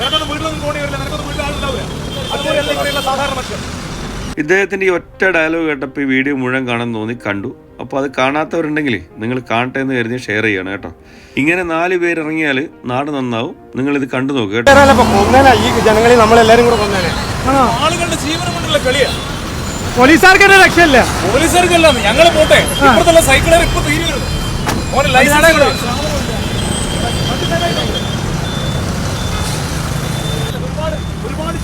നിനക്കൊന്നും വീട്ടിലൊന്നും പോകേണ്ടി വരില്ല. നിനക്കൊന്നും വീട്ടിൽ ആളുണ്ടാവില്ല അതുപോലെയല്ല ഇവിടെയുള്ള സാധാരണ മനുഷ്യർ ഇദ്ദേഹത്തിന്റെ ഈ ഒറ്റ ഡയലോഗ് കേട്ടപ്പോൾ ഈ വീഡിയോ മുഴുവൻ കാണാൻ തോന്നി കണ്ടു. അപ്പോൾ അത് കാണാത്തവരുണ്ടെങ്കിൽ നിങ്ങൾ കാണട്ടെ എന്ന് കരുതി ഷെയർ ചെയ്യണം കേട്ടോ. ഇങ്ങനെ നാല് പേര് ഇറങ്ങിയാൽ നാട് നന്നാവും. നിങ്ങൾ ഇത് കണ്ടു നോക്കുക കേട്ടോ. ഈ ജനങ്ങളെ നമ്മളെല്ലാരും കൂടെ ആളുകളുടെ ജീവനം കൊണ്ടുള്ള കളിയാ. പോലീസുകാർക്ക് തന്നെ രക്ഷയില്ല. പോലീസുകാർക്കല്ല ഞങ്ങൾ പോട്ടെ. ഇപ്പുറത്തുള്ള സൈക്കിളുകാർ ഇപ്പൊ ലൈസൻസ് ഇല്ല. ഒരുപാട്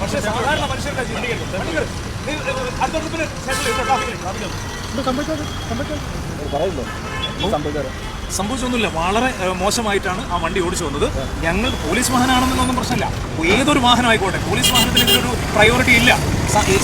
പക്ഷേ സാധാരണ മനുഷ്യരുടെ. സംഭവിച്ചൊന്നുമില്ല. വളരെ മോശമായിട്ടാണ് ആ വണ്ടി ഓടിച്ചു വന്നത്. ഞങ്ങൾ പോലീസ് വാഹനമാണെന്നൊന്നും പ്രശ്നമില്ല. ഏതൊരു വാഹനമായിക്കോട്ടെ പോലീസ് വാഹനത്തിന് ഇതിലൊരു പ്രയോറിറ്റി ഇല്ല.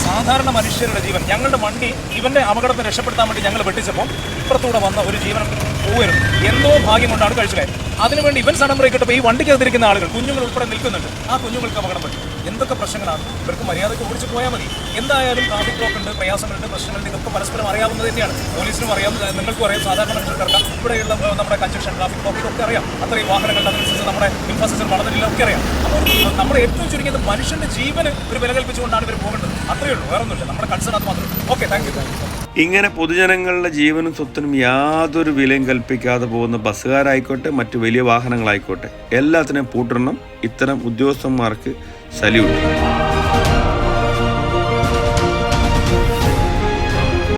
സാധാരണ മനുഷ്യരുടെ ജീവൻ ഞങ്ങളുടെ വണ്ടി ഇവന്റെ അപകടത്തെ രക്ഷപ്പെടുത്താൻ വേണ്ടി ഞങ്ങൾ വെട്ടിച്ചപ്പോൾ ഇപ്പുറത്തൂടെ വന്ന ഒരു ജീവൻ പോവരുത് എന്തോ ഭാഗ്യം കൊണ്ടാണ് കഴിച്ചത് അതിനുവേണ്ടി ഇവൻ സഡൻ ബ്രേക്ക് ഇട്ടപ്പോൾ ഈ വണ്ടിക്കകത്തിരിക്കുന്ന ആളുകൾ കുഞ്ഞുങ്ങൾ ഉൾപ്പെടെ നിൽക്കുന്നുണ്ട്. ആ കുഞ്ഞുങ്ങൾക്ക് അപകടം പറ്റും. എന്തൊക്കെ പ്രശ്നങ്ങളാണ്? ഇവർക്ക് മര്യാദയ്ക്ക് ഓടിച്ചു പോയാൽ മതി. എന്തായാലും ട്രാഫിക് ബ്ലോക്ക് ഉണ്ട് പ്രയാസങ്ങളുണ്ട് പ്രശ്നങ്ങളുണ്ട്. ഇതൊക്കെ പരസ്പരം അറിയാവുന്നത് തന്നെയാണ്. പോലീസിനും അറിയാം നിങ്ങൾക്കും അറിയാം. സാധാരണ മനുഷ്യർക്കറിയാം ഇവിടെയുള്ള നമ്മുടെ കൺജക്ഷൻ ട്രാഫിക് ബ്ലോക്ക് ഇതൊക്കെ അറിയാം. അത്രയും വാഹനങ്ങളുടെ നമ്മുടെ ഇൻഫ്രാസ്ട്രക്ചർ വളർന്നില്ല ഒക്കെ അറിയാം. അപ്പോൾ നമ്മൾ ഏറ്റവും ചുരുങ്ങിയത് മനുഷ്യന്റെ ജീവന് ഒരു വില കൽപ്പിച്ചുകൊണ്ടാണ് ഇവർ പോകേണ്ടത് അത്രയേ ഉള്ളൂ വേറെ ഒന്നുമില്ല നമ്മുടെ കൺസേൺ അത് മാത്രമേ okay thank you thank you ഇങ്ങനെ പൊതുജനങ്ങളുടെ ജീവനും സ്വത്തിനും യാതൊരു വിലയും കൽപ്പിക്കാതെ പോകുന്ന ബസ്സുകാരായിക്കോട്ടെ മറ്റു വലിയ വാഹനങ്ങളായിക്കോട്ടെ എല്ലാത്തിനെയും പൂട്ടിടണം ഇത്തരം ഉദ്യോഗസ്ഥന്മാർക്ക് സല്യൂട്ട്.